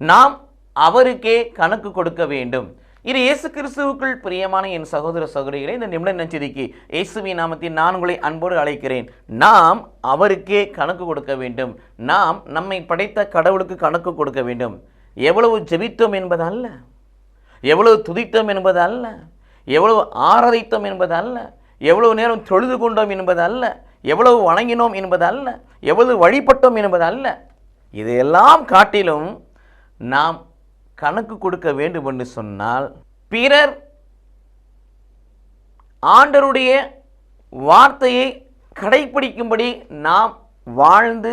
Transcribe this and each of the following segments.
நாம் அவருக்கே கணக்கு கொடுக்க வேண்டும். இது இயேசு கிறிஸ்துவுக்குள் பிரியமான என் சகோதர சகோதரிகளே இந்த நிமிட நச்சரிக்கை இயேசுவின் நாமத்தில் நான் உங்களை அன்போடு அழைக்கிறேன். நாம் அவருக்கே கணக்கு கொடுக்க வேண்டும். நாம் நம்மை படைத்த கடவுளுக்கு கணக்கு கொடுக்க வேண்டும். எவ்வளவு ஜெபித்தோம் என்பது அல்ல எவ்வளவு துதித்தோம் என்பது அல்ல எவ்வளவு ஆராதித்தோம் என்பது அல்ல எவ்வளவு நேரம் தொழுது கொண்டோம் என்பது அல்ல எவ்வளவு வணங்கினோம் என்பது அல்ல எவ்வளவு வழிபட்டோம் என்பது அல்ல இதையெல்லாம் காட்டிலும் நாம் கணக்கு கொடுக்க வேண்டும் என்று சொன்னால் பிறர் ஆண்டருடைய வார்த்தையை கடைப்பிடிக்கும்படி நாம் வாழ்ந்து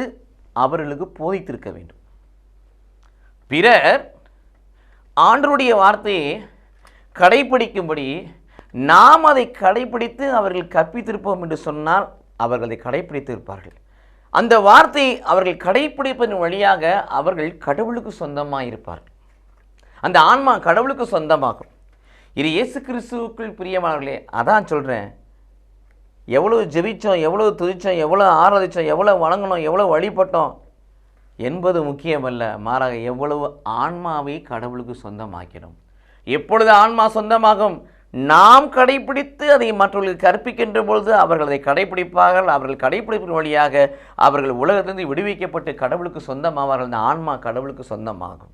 அவர்களுக்கு போதித்திருக்க வேண்டும். பிறர் ஆண்டருடைய வார்த்தையை கடைப்பிடிக்கும்படி நாம் அதை கடைப்பிடித்து அவர்கள் கற்பித்திருப்போம் என்று சொன்னால் அவர்களை அதை கடைப்பிடித்திருப்பார்கள். அந்த வார்த்தையை அவர்கள் கடைப்பிடிப்பதன் வழியாக அவர்கள் கடவுளுக்கு சொந்தமாக இருப்பார்கள் அந்த ஆன்மா கடவுளுக்கு சொந்தமாகும். இது இயேசு கிறிஸ்துவுக்குள் பிரியமானவர்களே அதான் சொல்கிறேன் எவ்வளோ ஜெபிச்சோம் எவ்வளோ துதித்தோம் எவ்வளோ ஆராதிச்சோம் எவ்வளோ வணங்கணும் எவ்வளோ வழிபட்டோம் என்பது முக்கியமல்ல. மாறாக எவ்வளவு ஆன்மாவை கடவுளுக்கு சொந்தமாக்கிறோம் எப்பொழுது ஆன்மா சொந்தமாகும்? நாம் கடைப்பிடித்து அதை மற்றவர்களுக்கு கற்பிக்கின்ற பொழுது அவர்கள் அதை கடைப்பிடிப்பார்கள். அவர்கள் கடைப்பிடிப்பின் வழியாக அவர்கள் உலகத்திலிருந்து விடுவிக்கப்பட்டு கடவுளுக்கு சொந்தமாவார்கள். அந்த ஆன்மா கடவுளுக்கு சொந்தமாகும்.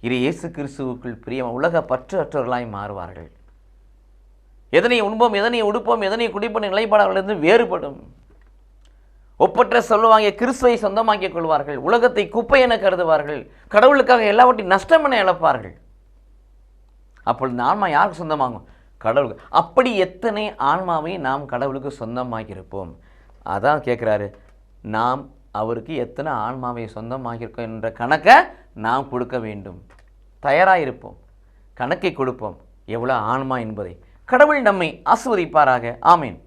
இரு இயேசு கிறிஸ்துவுக்குள் பிரியம் உலக பற்று அற்றவர்களாய் மாறுவார்கள். எதனை உண்போம் எதனை உடுப்போம் எதனை குடிப்போம் நிலைப்பாடுகளிலிருந்து வேறுபடும். ஒப்பற்ற சொல்லுவாங்க கிறிஸ்துவை சொந்தமாக்கிக் கொள்வார்கள். உலகத்தை குப்பை என கருதுவார்கள். கடவுளுக்காக எல்லாவற்றையும் நஷ்டம் என இழப்பார்கள். அப்பொழுது இந்த ஆன்மா யாருக்கு சொந்தமாகும்? கடவுளுக்கு. அப்படி எத்தனை ஆன்மாவை நாம் கடவுளுக்கு சொந்தமாகியிருப்போம் அதான் கேட்குறாரு நாம் அவருக்கு எத்தனை ஆன்மாவை சொந்தமாகியிருக்கோம் என்ற கணக்கை நாம் கொடுக்க வேண்டும். தயாராக இருப்போம் கணக்கை கொடுப்போம். எவ்வளோ ஆன்மா என்பதை. கடவுள் நம்மை ஆசிர்வதிப்பாராக. ஆமேன்.